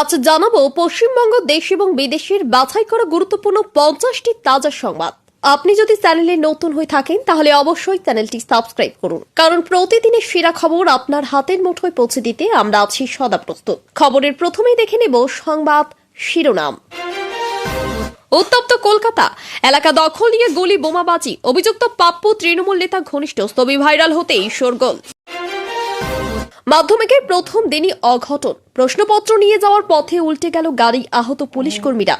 আজ জানাব পশ্চিমবঙ্গ দেশ এবং বিদেশের বাছাই করা গুরুত্বপূর্ণ পঞ্চাশটি তাজা সংবাদ। আপনি যদি চ্যানেলে নতুন হয়ে থাকেন, তাহলে অবশ্যই চ্যানেলটি সাবস্ক্রাইব করুন। কারণ প্রতিদিনের সেরা খবর আপনার হাতের মুঠোয় পৌঁছে দিতে আমরা আছি সদা প্রস্তুত। খবরের প্রথমেই দেখে নেব সংবাদ শিরোনাম। উত্তপ্ত কলকাতা, এলাকা দখল নিয়ে গুলি বোমাবাজি। অভিযুক্ত পাপ্পু তৃণমূল নেতা ঘনিষ্ঠ ছবি ভাইরাল হতেই শোরগোল। মাধ্যমিকের প্রথম দিনই অঘটন। প্রশ্নপত্র নিয়ে যাওয়ার পথে উল্টে গেল গাড়ি আহত পুলিশ কর্মীরা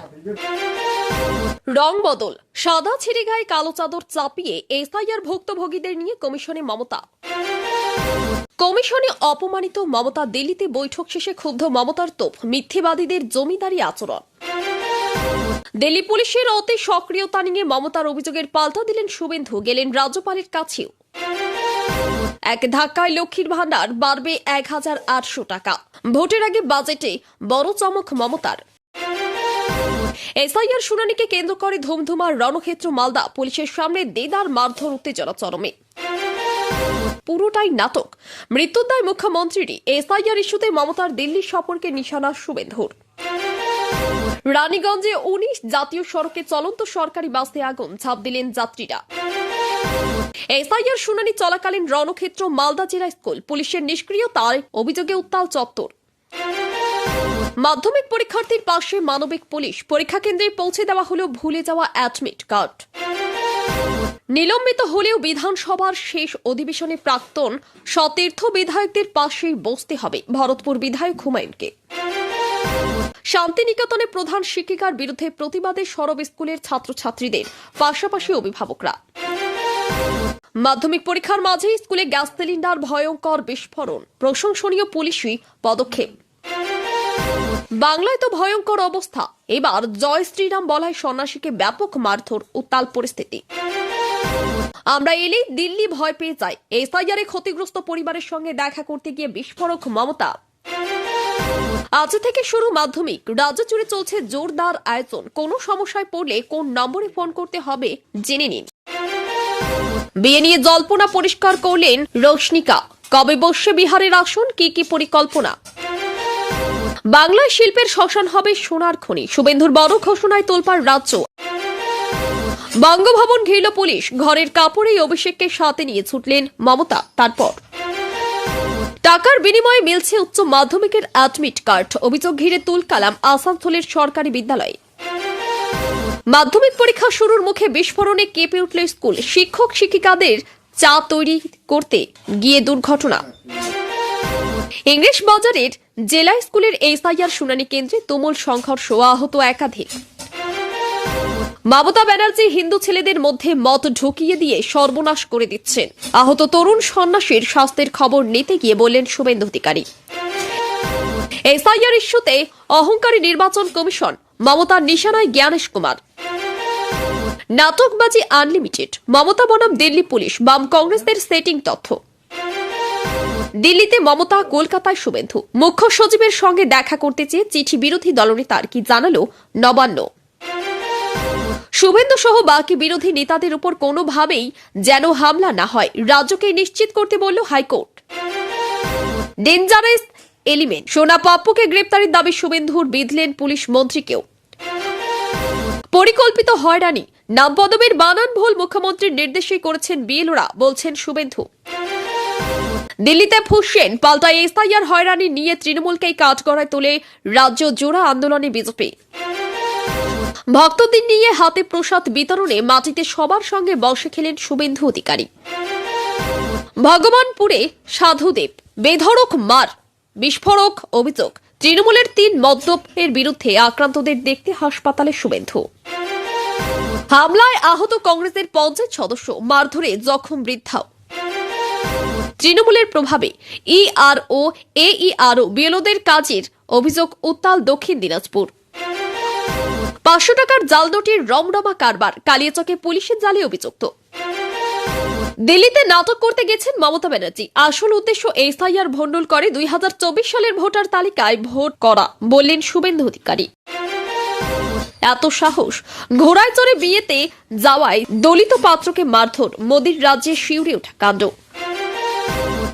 রং বদল। সাদা ছিঁড়ে গায়ে কালো চাদর চাপিয়ে এসআইআর ভুক্তভোগীদের নিয়ে কমিশনে মমতা। কমিশনে অপমানিত মমতা দিল্লিতে বৈঠক শেষে ক্ষুব্ধ মমতার তোপ, মিথ্যেবাদীদের জমিদারি আচরণ। দিল্লি পুলিশের অতি সক্রিয়তা নিয়ে মমতার অভিযোগের পাল্টা দিলেন শুভেন্দু, গেলেন রাজ্যপালের কাছেও। এক ধাক্কায় লক্ষ্মীর ভান্ডার বাড়বে এক হাজার আটশো টাকা। ভোটের আগে বাজেটে বড় চমক মমতার। এসআইআর শুনানিকে কেন্দ্র করে ধুমধুমার রণক্ষেত্র মালদা পুলিশের সামনে দেদার মারধর উত্তেজনা চরমে। পুরোটাই নাটক। মৃত্যুর দায় মুখ্যমন্ত্রীরই এসআইআর ইস্যুতে মমতার দিল্লি সফরকে নিশানা শুভেন্দুর। রানীগঞ্জে উনিশ জাতীয় সড়কে চলন্ত সরকারি বাসে আগুন, ঝাঁপ দিলেন যাত্রীরা। এসআইআর শুনানি চলাকালীন রণক্ষেত্র মালদা জেলা স্কুল। পুলিশের নিষ্ক্রিয়তার অভিযোগে উত্তাল চত্বর। মাধ্যমিক পরীক্ষার্থীর পাশে মানবিক পুলিশ। পরীক্ষা কেন্দ্রে পৌঁছে দেওয়া হলো ভুলে যাওয়া অ্যাডমিট কার্ড। নিলম্বিত হলেও বিধানসভার শেষ অধিবেশনে প্রাক্তন সতীর্থ বিধায়কদের পাশেই বসতে হবে। ভরতপুর বিধায়ক হুমায়ুনকে। শান্তিনিকেতনে প্রধান শিক্ষিকার বিরুদ্ধে প্রতিবাদে সরব স্কুলের ছাত্রছাত্রীদের, পাশাপাশি অভিভাবকরা। মাধ্যমিক পরীক্ষার মাঝে স্কুলে গ্যাস সিলিন্ডার ভয়ঙ্কর বিস্ফোরণ। প্রশংসনীয় পুলিশি পদক্ষেপ। বাংলায় তো ভয়ঙ্কর অবস্থা। এবার জয় শ্রীরাম বলায় সন্ন্যাসীকে ব্যাপক মারধর উত্তাল পরিস্থিতি। আমরা এলেই দিল্লি ভয় পেয়ে যায় এসআইআরে ক্ষতিগ্রস্ত পরিবারের সঙ্গে দেখা করতে গিয়ে বিস্ফোরক মমতা। আজ থেকে শুরু মাধ্যমিক। রাজ্য জুড়ে চলছে জোরদার আয়োজন। কোনো সমস্যায় পড়লে কোন নম্বরে ফোন করতে হবে জেনে নিন। বিয়ে নিয়ে জল্পনা পরিষ্কার করলেন রোশনিকা কবে বসছে বিহারের আসন, কি কি পরিকল্পনা? বাংলায় শিল্পের শ্মশান হবে সোনার খনি। শুভেন্দুর বড় ঘোষণায় তোলপার রাজ্য। বঙ্গভবন ঘিরল পুলিশ। ঘরের কাপড়েই অভিষেককে সাথে নিয়ে ছুটলেন মমতা, তারপর। টাকার বিনিময়ে মিলছে উচ্চ মাধ্যমিকের অ্যাডমিট কার্ড। অভিযোগ ঘিরে তুলকালাম আসানসোলের সরকারি বিদ্যালয়ে। মাধ্যমিক পরীক্ষা শুরুর মুখে বিস্ফোরণে কেঁপে উঠল স্কুল। শিক্ষক শিক্ষিকাদের চা তৈরি করতে গিয়ে দুর্ঘটনা। ইংলিশ বাজারের জেলা স্কুলের এসআইআর শুনানি কেন্দ্রে তুমুল সংঘর্ষ, আহত একাধিক। মমতা ব্যানার্জি হিন্দু ছেলেদের মধ্যে মত ঢুকিয়ে দিয়ে সর্বনাশ করে দিচ্ছেন। আহত তরুণ সন্ন্যাসীর স্বাস্থ্যের খবর নিতে গিয়ে বললেন শুভেন্দু অধিকারী। এসআইআর ইস্যুতে অহংকারী নির্বাচন কমিশন, মমতার নিশানায় জ্ঞানেশ কুমার। নাটকবাজি আনলিমিটেড। মমতা বনাম দিল্লি পুলিশ। বাম কংগ্রেসের সেটিং তথ্য। দিল্লিতে মমতা, কলকাতায় শুভেন্দু। মুখ্য সচিবের সঙ্গে দেখা করতে চেয়ে চিঠি বিরোধী দলনেতার কি জানালো নবান্ন। শুভেন্দু সহ বাকি বিরোধী নেতাদের উপর কোনোভাবেই যেন হামলা না হয়। রাজ্যকে নিশ্চিত করতে বলল হাইকোর্ট। ডেঞ্জারাস এলিমেন্ট সোনা পাপ্পুকে গ্রেপ্তারের দাবি শুভেন্দুর, বিধলেন পুলিশ মন্ত্রীকেও। পরিকল্পিত হয়রানি। নাম পদবীর বানান ভুল মুখ্যমন্ত্রীর নির্দেশে করেছেন বিএলওরা, বলছেন শুভেন্দু। দিল্লিতে ফুসছেন পাল্টা এসআইআর হয়রানি নিয়ে তৃণমূলকেই কাঠগড়ায় তোলে রাজ্য জোড়া আন্দোলনে বিজেপি। ভক্তদের নিয়ে হাতে প্রসাদ বিতরণে মাটিতে সবার সঙ্গে বসে খেলেন শুভেন্দু অধিকারী। ভগবানপুরে সাধুদেব, বেধড়ক মার, বিস্ফোরক অভিযোগ, তৃণমূলের তিন মদ্যপের বিরুদ্ধে আক্রান্তদের দেখতে হাসপাতালে শুভেন্দু। হামলায় আহত কংগ্রেসের পঞ্চায়েত সদস্য মারধরে জখম বৃদ্ধাও তৃণমূলের প্রভাবে ইআরও এইআরও বিএলওদের কাজের অভিযোগ উত্তাল দক্ষিণ দিনাজপুর। পাঁচশো টাকার জাল নোটের রমরমা কারবার কালিয়াচকে পুলিশের জালে অভিযুক্ত। দিল্লিতে নাটক করতে গেছেন মমতা ব্যানার্জি। আসল উদ্দেশ্য এসআইআর ভণ্ডুল করে দুই হাজার চব্বিশ সালের ভোটার তালিকায় ভোট করা, বললেন শুভেন্দু অধিকারী। এত সাহস। ঘোড়ায় চড়ে বিয়েতে যাওয়ায় দলিত পাত্রকে মারধর, মোদীর রাজ্যে শিউরে ওঠা কাণ্ড।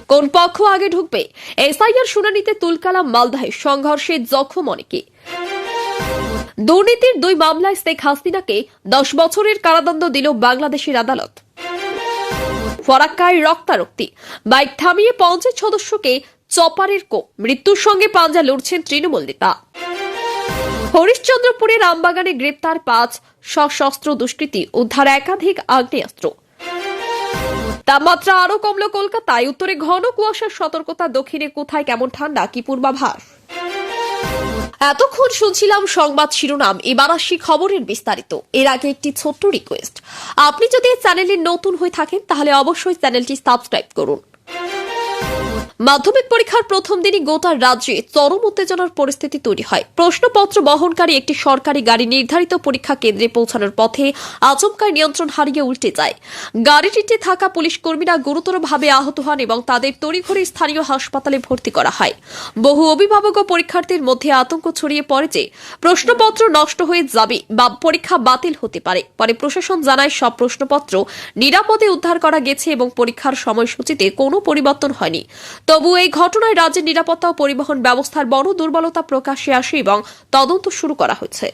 কোন পক্ষ আগে ঢুকবে? এসআইআর শুনানিতে তুলকালাম মালদাহে সংঘর্ষে জখম অনেকে। দুর্নীতির দুই মামলায় শেখ হাসিনাকে দশ বছরের কারাদণ্ড দিল বাংলাদেশের আদালত। ফরাক্কায় রক্তারক্তি। বাইক থামিয়ে পঞ্চায়েত সদস্যকে চপারের কো মৃত্যুর সঙ্গে পাঞ্জা লড়ছেন তৃণমূল নেতা। হরিশ্চন্দ্রপুরের আমবাগানে গ্রেপ্তার পাঁচ সশস্ত্র দুষ্কৃতী উদ্ধার একাধিক আগ্নেয়াস্ত্র। তাপমাত্রা আরও কমল কলকাতায়। উত্তরে ঘন কুয়াশার সতর্কতা, দক্ষিণে কোথায় কেমন ঠান্ডা, কি পূর্বাভাস? এতক্ষণ শুনছিলাম সংবাদ শিরোনাম, এবার আসি খবরের বিস্তারিত। এর আগে একটি ছোট্ট রিকোয়েস্ট আপনি যদি চ্যানেলে নতুন হয়ে থাকেন, তাহলে অবশ্যই চ্যানেলটি সাবস্ক্রাইব করুন। মাধ্যমিক পরীক্ষার প্রথম দিনই গোটা রাজ্যে চরম উত্তেজনার পরিস্থিতি তৈরি হয়। প্রশ্নপত্র বহনকারী একটি সরকারি গাড়ি নির্ধারিত পরীক্ষা কেন্দ্রে পৌঁছানোর পথে আচমকায় নিয়ন্ত্রণ হারিয়ে উল্টে যায়। গাড়িটিতে থাকা পুলিশ কর্মীরা গুরুতরভাবে আহত হন এবং তাদের তড়িঘড়ি স্থানীয় হাসপাতালে ভর্তি করা হয়। বহু অভিভাবক ও পরীক্ষার্থীর মধ্যে আতঙ্ক ছড়িয়ে পড়ে যে প্রশ্নপত্র নষ্ট হয়ে যাবে বা পরীক্ষা বাতিল হতে পারে। পরে প্রশাসন জানায়, সব প্রশ্নপত্র নিরাপদে উদ্ধার করা গেছে এবং পরীক্ষার সময়সূচিতে কোনো পরিবর্তন হয়নি। তবু এই ঘটনায় রাজ্যের নিরাপত্তা ও পরিবহন ব্যবস্থার বড় দুর্বলতা প্রকাশে আসে এবং তদন্ত শুরু করা হয়েছে।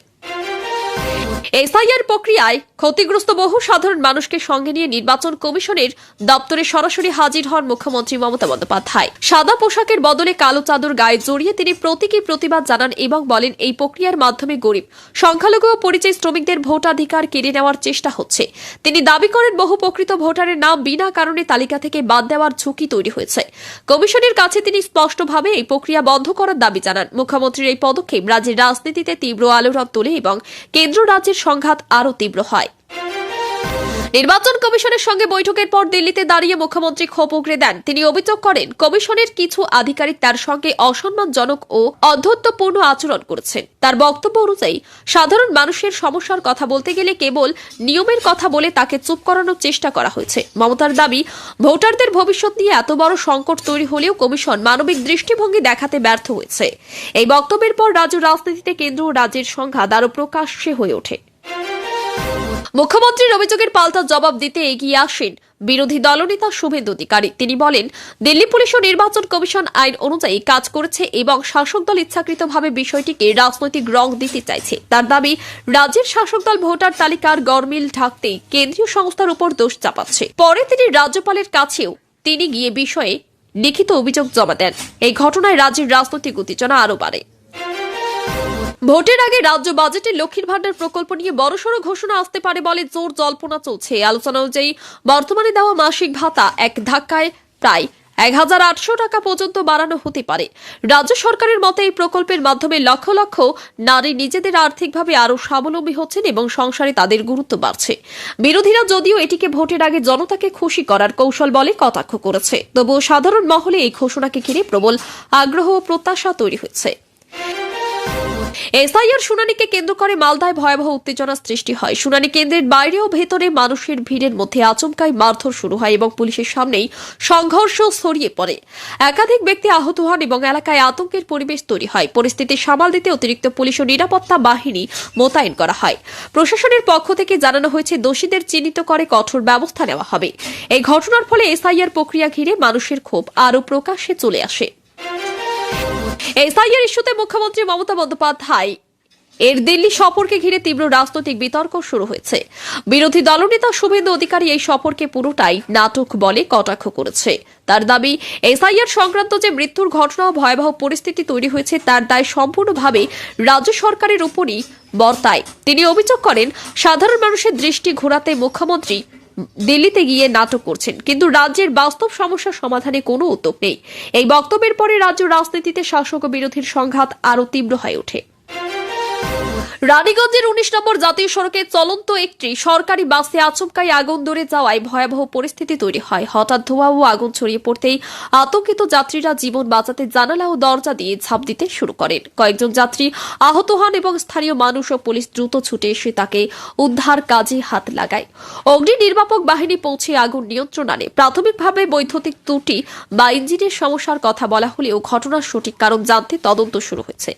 এসআইআর প্রক্রিয়ায় ক্ষতিগ্রস্ত বহু সাধারণ মানুষকে সঙ্গে নিয়ে নির্বাচন কমিশনের দপ্তরে সরাসরি হাজির হন মুখ্যমন্ত্রী মমতা বন্দ্যোপাধ্যায়। সাদা পোশাকের বদলে কালো চাদর গায়ে জড়িয়ে তিনি প্রতীকী প্রতিবাদ জানান এবং বলেন, এই প্রক্রিয়ার মাধ্যমে গরিব, সংখ্যালঘু ও পরিচয় শ্রমিকদের ভোটাধিকার কেড়ে নেওয়ার চেষ্টা হচ্ছে। তিনি দাবি করেন, বহু প্রকৃত ভোটারের নাম বিনা কারণে তালিকা থেকে বাদ দেওয়ার ঝুঁকি তৈরি হয়েছে। কমিশনের কাছে তিনি স্পষ্টভাবে এই প্রক্রিয়া বন্ধ করার দাবি জানান। মুখ্যমন্ত্রীর এই পদক্ষেপ রাজ্যের রাজনীতিতে তীব্র আলোড়ন তোলে এবং কেন্দ্র রাজ্যের সংঘাত আরও তীব্র হয়। নির্বাচন কমিশনের সঙ্গে বৈঠকের পর দিল্লিতে দাঁড়িয়ে মুখ্যমন্ত্রী ক্ষোভ উগরে দেন। তিনি অভিযোগ করেন, কমিশনের কিছু আধিকারিক তার সঙ্গে অসম্মানজনক ও অধ্যত্বপূর্ণ আচরণ করেছেন। তার বক্তব্য অনুযায়ী, সাধারণ মানুষের সমস্যার কথা বলতে গেলে কেবল নিয়মের কথা বলে তাকে চুপ করানোর চেষ্টা করা হয়েছে। মমতার দাবি, ভোটারদের ভবিষ্যৎ নিয়ে এত বড় সংকট তৈরি হলেও কমিশন মানবিক দৃষ্টিভঙ্গি দেখাতে ব্যর্থ হয়েছে। এই বক্তব্যের পর রাজ্য রাজনীতিতে কেন্দ্র ও রাজ্যের সংঘাত আরও প্রকাশ্যে হয়ে ওঠে। মুখ্যমন্ত্রীর অভিযোগের পাল্টা জবাব দিতে এগিয়ে আসেন বিরোধী দলনেতা শুভেন্দু অধিকারী। তিনি বলেন, দিল্লি পুলিশ ও নির্বাচন কমিশন আইন অনুযায়ী কাজ করেছে এবং শাসক দল ইচ্ছাকৃতভাবে বিষয়টিকে রাজনৈতিক রং দিতে চাইছে। তার দাবি, রাজ্যের শাসক দল ভোটার তালিকার গরমিল ঢাকতেই কেন্দ্রীয় সংস্থার উপর দোষ চাপাচ্ছে। পরে তিনি রাজ্যপালের কাছেও তিনি গিয়ে বিষয়ে লিখিত অভিযোগ জমা দেন। এই ঘটনায় রাজ্যের রাজনৈতিক উত্তেজনা আরও বাড়ে। ভোটের আগে রাজ্য বাজেটে লক্ষ্মীর ভান্ডার প্রকল্প নিয়ে বড়সড় ঘোষণা আসতে পারে বলে জোর জল্পনা চলছে। আলোচনা অনুযায়ী বর্তমানে দেওয়া মাসিক ভাতা এক ধাক্কায় প্রায় এক হাজার আটশো টাকা পর্যন্ত বাড়ানো হতে পারে। রাজ্য সরকারের মতে এই প্রকল্পের মাধ্যমে লক্ষ লক্ষ নারী নিজেদের আর্থিকভাবে আরও স্বাবলম্বী হচ্ছেন এবং সংসারে তাদের গুরুত্ব বাড়ছে। বিরোধীরা যদিও এটিকে ভোটের আগে জনতাকে খুশি করার কৌশল বলে কটাক্ষ করেছে। তবুও সাধারণ মহলে এই ঘোষণাকে ঘিরে প্রবল আগ্রহ ও প্রত্যাশা তৈরি হয়েছে। এসআইআর শুনানিকে কেন্দ্র করে মালদায় ভয়াবহ উত্তেজনা সৃষ্টি হয়। শুনানি কেন্দ্রের বাইরে ও ভেতরে মানুষের ভিড়ের মধ্যে আচমকাই মারধর শুরু হয় এবং পুলিশের সামনেই সংঘর্ষ ছড়িয়ে পড়ে। একাধিক ব্যক্তি আহত হন এবং এলাকায় আতঙ্কের পরিবেশ তৈরি হয়। পরিস্থিতি সামাল দিতে অতিরিক্ত পুলিশ ও নিরাপত্তা বাহিনী মোতায়েন করা হয়। প্রশাসনের পক্ষ থেকে জানানো হয়েছে, দোষীদের চিহ্নিত করে কঠোর ব্যবস্থা নেওয়া হবে। এই ঘটনার ফলে এসআইআর প্রক্রিয়া ঘিরে মানুষের ক্ষোভ আরও প্রকাশ্যে চলে আসে। এসআইআর ইস্যুতে মুখ্যমন্ত্রী মমতা বন্দ্যোপাধ্যায়, এর দিল্লি সফরকে ঘিরে তীব্র রাজনৈতিক বিতর্ক শুরু হয়েছে। বিরোধী দলনেতা শুভেন্দু অধিকারী এই সফরকে পুরোটাই নাটক বলে কটাক্ষ করেছে। তার দাবি, এসআইআর সংক্রান্ত যে মৃত্যুর ঘটনা ভয়াবহ পরিস্থিতি তৈরি হয়েছে, তার দায় সম্পূর্ণভাবে রাজ্য সরকারের উপরই বর্তায়। তিনি অভিযোগ করেন, সাধারণ মানুষের দৃষ্টি ঘোরাতে মুখ্যমন্ত্রী দিল্লিতে গিয়ে নাটক করছেন। কিন্তু রাজ্যের বাস্তব সমস্যা সমাধানে কোনো উদ্যোগ নেই। এই বক্তব্যের পরে রাজ্য রাজনীতিতে শাসক ও বিরোধীর সংঘাত আরও তীব্র হয়ে ওঠে। রানীগঞ্জের উনিশ নম্বর জাতীয় সড়কে চলন্ত একটি সরকারি বাসে আচমকাই আগুন ধরে যাওয়ায় ভয়াবহ পরিস্থিতি তৈরি হয়। হঠাৎ ধোঁয়া ও আগুন ছড়িয়ে পড়তেই আতঙ্কিত যাত্রীরা জীবন বাঁচাতে জানালা ও দরজা দিয়ে ঝাঁপ দিতে শুরু করেন। কয়েকজন যাত্রী আহত হন এবং স্থানীয় মানুষ ও পুলিশ দ্রুত ছুটে এসে তাকে উদ্ধার কাজে হাত লাগায়। অগ্নি নির্বাপক বাহিনী পৌঁছে আগুন নিয়ন্ত্রণ আনে। প্রাথমিকভাবে বৈদ্যুতিক ত্রুটি বা ইঞ্জিনের সমস্যার কথা বলা হলেও ঘটনার সঠিক কারণ জানতে তদন্ত শুরু হয়েছে।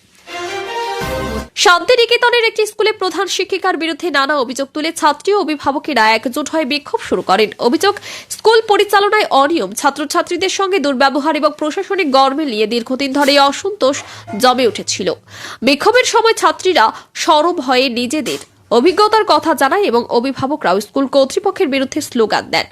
শান্তিনিকেতনের একটি স্কুলে প্রধান শিক্ষিকার বিরুদ্ধে নানা অভিযোগ তুলে ছাত্রী ও অভিভাবকেরা একজোট হয়ে বিক্ষোভ শুরু করেন। অভিযোগ, স্কুল পরিচালনায় অনিয়ম, ছাত্রছাত্রীদের সঙ্গে দুর্ব্যবহার এবং প্রশাসনিক গরমিল নিয়ে দীর্ঘদিন ধরে অসন্তোষ জমে উঠেছিল। বিক্ষোভের সময় ছাত্রীরা সরব হয়ে নিজেদের অভিজ্ঞতার কথা জানায় এবং অভিভাবকরাও স্কুল কর্তৃপক্ষের বিরুদ্ধে স্লোগান দেন।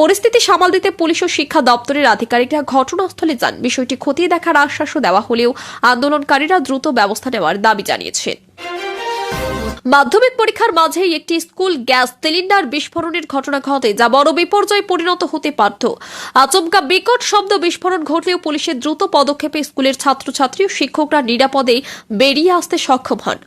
পরিস্থিতি সামাল দিতে পুলিশ ও শিক্ষা দপ্তরের আধিকারিকরা ঘটনাস্থলে যান। বিষয়টি খতিয়ে দেখার আশ্বাসও দেওয়া হলেও আন্দোলনকারীরা দ্রুত ব্যবস্থা নেওয়ার দাবি জানিয়েছেন। মাধ্যমিক পরীক্ষার মাঝেই একটি স্কুল গ্যাস সিলিন্ডার বিস্ফোরণের ঘটনা ঘটে, যা বড় বিপর্যয়ে পরিণত হতে পারত। আচমকা বিকট শব্দ বিস্ফোরণ ঘটলেও পুলিশের দ্রুত পদক্ষেপে স্কুলের ছাত্রছাত্রী ও শিক্ষকরা নিরাপদে বেরিয়ে আসতে সক্ষম হন।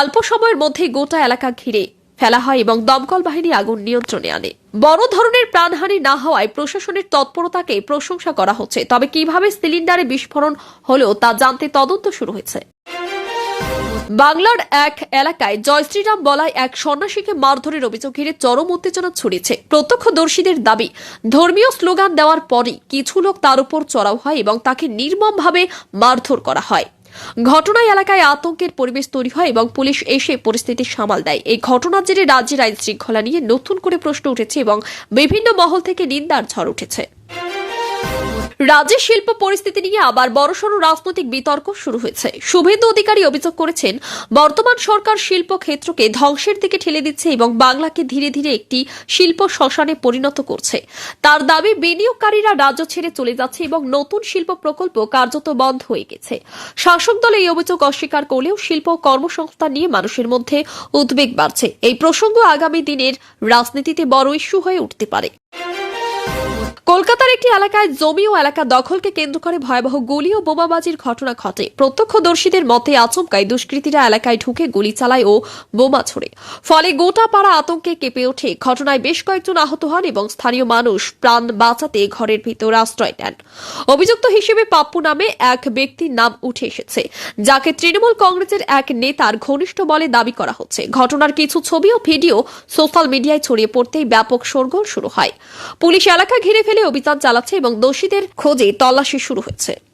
অল্প সময়ের মধ্যেই গোটা এলাকা ঘিরে ফেলা হয় এবং দমকল বাহিনী আগুন নিয়ন্ত্রণে আনে। বড় ধরনের প্রাণহানি না হওয়ায় প্রশাসনের তৎপরতাকে প্রশংসা করা হচ্ছে, তবে কীভাবে সিলিন্ডারে বিস্ফোরণ হলো তা জানতে তদন্ত শুরু হয়েছে। বাংলার এক এলাকায় জয় শ্রীরাম বলায় এক সন্ন্যাসীকে মারধরের অভিযোগ ঘিরে চরম উত্তেজনা ছড়িয়েছে। প্রত্যক্ষদর্শীদের দাবি, ধর্মীয় স্লোগান দেওয়ার পরই কিছু লোক তার উপর চড়াও হয় এবং তাকে নির্মমভাবে মারধর করা হয়। ঘটনায় এলাকায় আতঙ্কের পরিবেশ তৈরি হয় এবং পুলিশ এসে পরিস্থিতি সামাল দেয়। এই ঘটনার জেরে রাজ্যের আইন শৃঙ্খলা নিয়ে নতুন করে প্রশ্ন উঠেছে এবং বিভিন্ন মহল থেকে নিন্দার ঝড় উঠেছে। রাজ্যের শিল্প পরিস্থিতি নিয়ে আবার বড়সড় রাজনৈতিক বিতর্ক শুরু হয়েছে। শুভেন্দু অধিকারী অভিযোগ করেছেন, বর্তমান সরকার শিল্প ক্ষেত্রকে ধ্বংসের দিকে ঠেলে দিচ্ছে এবং বাংলাকে ধীরে ধীরে একটি শিল্প শ্মশানে পরিণত করছে। তার দাবি, বিনিয়োগকারীরা রাজ্য ছেড়ে চলে যাচ্ছে এবং নতুন শিল্প প্রকল্প কার্যত বন্ধ হয়ে গেছে। শাসক দল এই অভিযোগ অস্বীকার করলেও শিল্প কর্মসংস্থান নিয়ে মানুষের মধ্যে উদ্বেগ বাড়ছে। এই প্রসঙ্গ আগামী দিনের রাজনীতিতে বড় ইস্যু হয়ে উঠতে পারে। কলকাতার একটি এলাকায় জমি ও এলাকা দখলকে কেন্দ্র করে ভয়াবহ গুলি ও বোমাবাজির ঘটনা ঘটে। প্রত্যক্ষদর্শীদের মতে আচমকায় দুষ্কৃতীরা এলাকায় ঢুকে গুলি চালায় ও বোমা ছোড়ে। ফলে গোটা পাড়া আতঙ্কে কেঁপে ওঠে। ঘটনায় বেশ কয়েকজন আহত হন এবং স্থানীয় মানুষ প্রাণ বাঁচাতে ঘরের ভিতর আশ্রয় নেন। অভিযুক্ত হিসেবে পাপ্পু নামে এক ব্যক্তির নাম উঠে এসেছে, যাকে তৃণমূল কংগ্রেসের এক নেতার ঘনিষ্ঠ বলে দাবি করা হচ্ছে। ঘটনার কিছু ছবি ও ভিডিও সোশ্যাল মিডিয়ায় ছড়িয়ে পড়তেই ব্যাপক শোরগোল শুরু হয়। পুলিশ এলাকা ঘিরে ফেলে অভিযান চালাচ্ছে এবং দোষীদের খোঁজে তল্লাশি শুরু হয়েছে।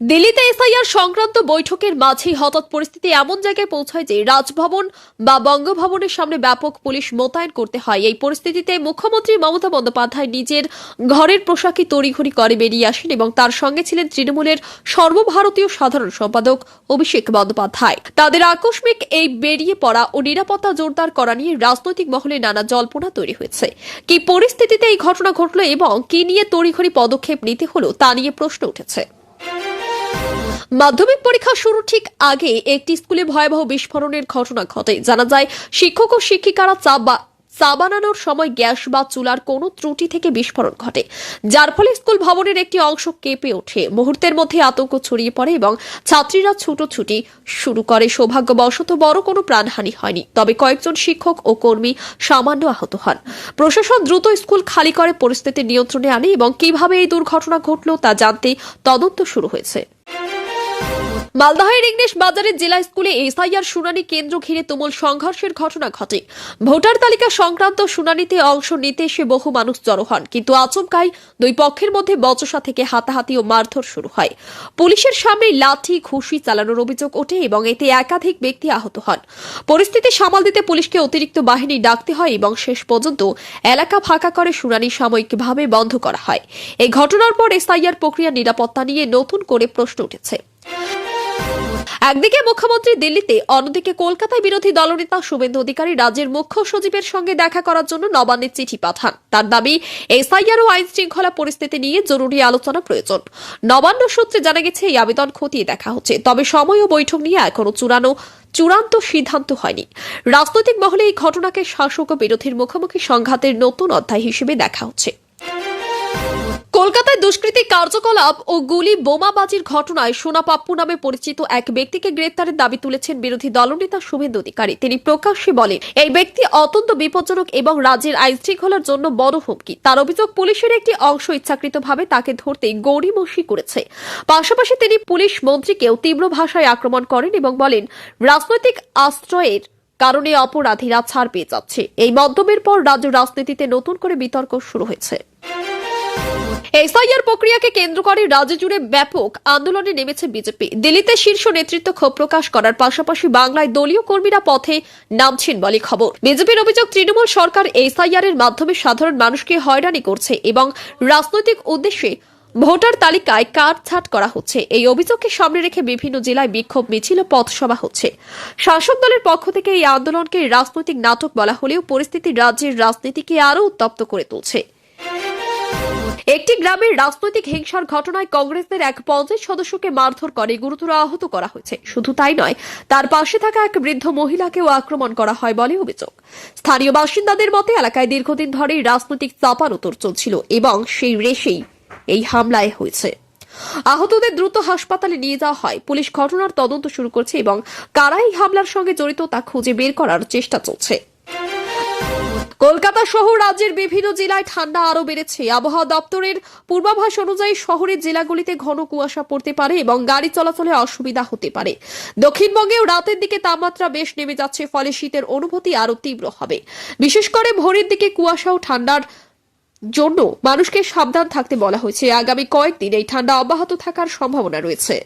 দিল্লিতে এসআইআর সংক্রান্ত বৈঠকের মাঝেই হঠাৎ পরিস্থিতি এমন জায়গায় পৌঁছায় যে রাজভবন বা বঙ্গভবনের সামনে ব্যাপক পুলিশ মোতায়েন করতে হয়। এই পরিস্থিতিতে মুখ্যমন্ত্রী মমতা বন্দ্যোপাধ্যায় নিজের ঘরের পোশাকই তড়িঘড়ি করে বেরিয়ে আসেন এবং তার সঙ্গে ছিলেন তৃণমূলের সর্বভারতীয় সাধারণ সম্পাদক অভিষেক বন্দ্যোপাধ্যায়। তাদের আকস্মিক এই বেরিয়ে পড়া ও নিরাপত্তা জোরদার করা নিয়ে রাজনৈতিক মহলে নানা জল্পনা তৈরি হয়েছে। কি পরিস্থিতিতে এই ঘটনা ঘটলো এবং কি নিয়ে তড়িঘড়ি পদক্ষেপ নিতে হলো তা নিয়ে প্রশ্ন উঠেছে। মাধ্যমিক পরীক্ষা শুরু ঠিক আগে একটি স্কুলে ভয়াবহ বিস্ফোরণের ঘটনা ঘটে। জানা যায়, শিক্ষক ও শিক্ষিকারা চা বা- চা বানানোর সময় গ্যাস বা চুলার কোনো ত্রুটি থেকে বিস্ফোরণ ঘটে। যার ফলে স্কুল ভবনের একটি অংশ কেঁপে ওঠে। মুহূর্তের মধ্যে আতঙ্ক ছড়িয়ে পড়ে এবং ছাত্রীরা ছুটোছুটি শুরু করে। সৌভাগ্যবশত বড় কোনো প্রাণহানি হয়নি। তবে কয়েকজন শিক্ষক ও কর্মী সামান্য আহত হন। প্রশাসন দ্রুত স্কুল খালি করে পরিস্থিতি নিয়ন্ত্রণে আনে এবং কীভাবে এই দুর্ঘটনা ঘটল তা জানতে তদন্ত শুরু হয়েছে। মালদহের ইংলিশ বাজারের জেলা স্কুলে এসআইআর শুনানি কেন্দ্র ঘিরে তুমুল সংঘর্ষের ঘটনা ঘটে। ভোটার তালিকা সংক্রান্ত শুনানিতে অংশ নিতে এসে বহু মানুষ জড়ো হন, কিন্তু আচমকাই দুই পক্ষের মধ্যে বচসা থেকে হাতাহাতি ও মারধর শুরু হয়। পুলিশের সামনে লাঠি, ঘুষি চালানোর অভিযোগ ওঠে এবং এতে একাধিক ব্যক্তি আহত হন। পরিস্থিতি সামাল দিতে পুলিশকে অতিরিক্ত বাহিনী ডাকতে হয় এবং শেষ পর্যন্ত এলাকা ফাঁকা করে শুনানি সাময়িকভাবে বন্ধ করা হয়। এই ঘটনার পর এসআইআর প্রক্রিয়া নিরাপত্তা নিয়ে নতুন করে প্রশ্ন উঠেছে। একদিকে মুখ্যমন্ত্রী দিল্লিতে, অন্যদিকে কলকাতায় বিরোধী দলনেতা শুভেন্দু অধিকারী রাজ্যের মুখ্য সচিবের সঙ্গে দেখা করার জন্য নবান্নের চিঠি পাঠান। তার দাবি, এসআইআর ও আইন শৃঙ্খলা পরিস্থিতি নিয়ে জরুরি আলোচনা প্রয়োজন। নবান্ন সূত্রে জানা গেছে, এই আবেদন খতিয়ে দেখা হচ্ছে। তবে সময় ও বৈঠক নিয়ে এখনও চূড়ানো, চূড়ান্ত সিদ্ধান্ত হয়নি। রাজনৈতিক মহলে এই ঘটনাকে শাসক ও বিরোধীর মুখোমুখি সংঘাতের নতুন অধ্যায় হিসেবে দেখা হচ্ছে। কলকাতায় দুষ্কৃতী কার্যকলাপ ও গুলি বোমাবাজির ঘটনায় সোনা পাপ্পু নামে পরিচিত এক ব্যক্তিকে গ্রেপ্তারের দাবি তুলেছেন বিরোধী দলনেতা শুভেন্দু অধিকারী। তিনি প্রকাশ্যে বলেন, এই ব্যক্তি অত্যন্ত বিপজ্জনক এবং রাজ্যের আইন শৃঙ্খলার জন্য বড় হুমকি। তার অভিযোগ পুলিশের একটি অংশ ইচ্ছাকৃতভাবে তাকে ধরতে গড়িমসি করেছে। পাশাপাশি তিনি পুলিশ মন্ত্রীকেও তীব্র ভাষায় আক্রমণ করেন এবং বলেন, রাজনৈতিক আশ্রয়ের কারণে অপরাধীরা ছাড় পেয়ে যাচ্ছে। এই মন্তব্যের পর রাজ্য রাজনীতিতে নতুন করে বিতর্ক শুরু হয়েছে। এসআইআর প্রক্রিয়াকে কেন্দ্র করে রাজ্য জুড়ে ব্যাপক আন্দোলনে নেমেছে বিজেপি। দিল্লিতে শীর্ষ নেতৃত্ব ক্ষোভ প্রকাশ করার পাশাপাশি বাংলায় দলীয় কর্মীরা পথে নামছেন বলে খবর। বিজেপির অভিযোগ, তৃণমূল সরকার এসআইআর এর মাধ্যমে সাধারণ মানুষকে হয়রানি করছে এবং রাজনৈতিক উদ্দেশ্যে ভোটার তালিকায় কাটছাট করা হচ্ছে। এই অভিযোগকে সামনে রেখে বিভিন্ন জেলায় বিক্ষোভ মিছিল পথসভা হচ্ছে। শাসক দলের পক্ষ থেকে এই আন্দোলনকে রাজনৈতিক নাটক বলা হলেও পরিস্থিতি রাজ্যের রাজনীতিকে আরও উত্তপ্ত করে তুলছে। একটি গ্রামের রাজনৈতিক হিংসার ঘটনায় কংগ্রেসের এক পঞ্চায়েত সদস্যকে মারধর করে গুরুতর আহত করা হয়েছে। শুধু তাই নয়, তার পাশে থাকা এক বৃদ্ধ মহিলাকেও আক্রমণ করা হয় বলে অভিযোগ। স্থানীয় বাসিন্দাদের মতে, এলাকায় দীর্ঘদিন ধরেই রাজনৈতিক চাপার উত্তর চলছিল এবং সেই রেশেই এই হামলায় হয়েছে। আহতদের দ্রুত হাসপাতালে নিয়ে যাওয়া হয়। পুলিশ ঘটনার তদন্ত শুরু করছে এবং কারা এই হামলার সঙ্গে জড়িত তা খুঁজে বের করার চেষ্টা চলছে। কলকাতা সহ রাজ্যের বিভিন্ন জেলায় ঠান্ডা আরও বেড়েছে। আবহাওয়া দপ্তরের পূর্বাভাস অনুযায়ী শহরের জেলাগুলিতে ঘন কুয়াশা পড়তে পারে এবং গাড়ি চলাচলে অসুবিধা হতে পারে। দক্ষিণবঙ্গেও রাতের দিকে তাপমাত্রা বেশ নেমে যাচ্ছে, ফলে শীতের অনুভূতি আরও তীব্র হবে। বিশেষ করে ভোরের দিকে কুয়াশা ও ঠান্ডার জন্য মানুষকে সাবধান থাকতে বলা হয়েছে। আগামী কয়েকদিন এই ঠান্ডা অব্যাহত থাকার সম্ভাবনা রয়েছে।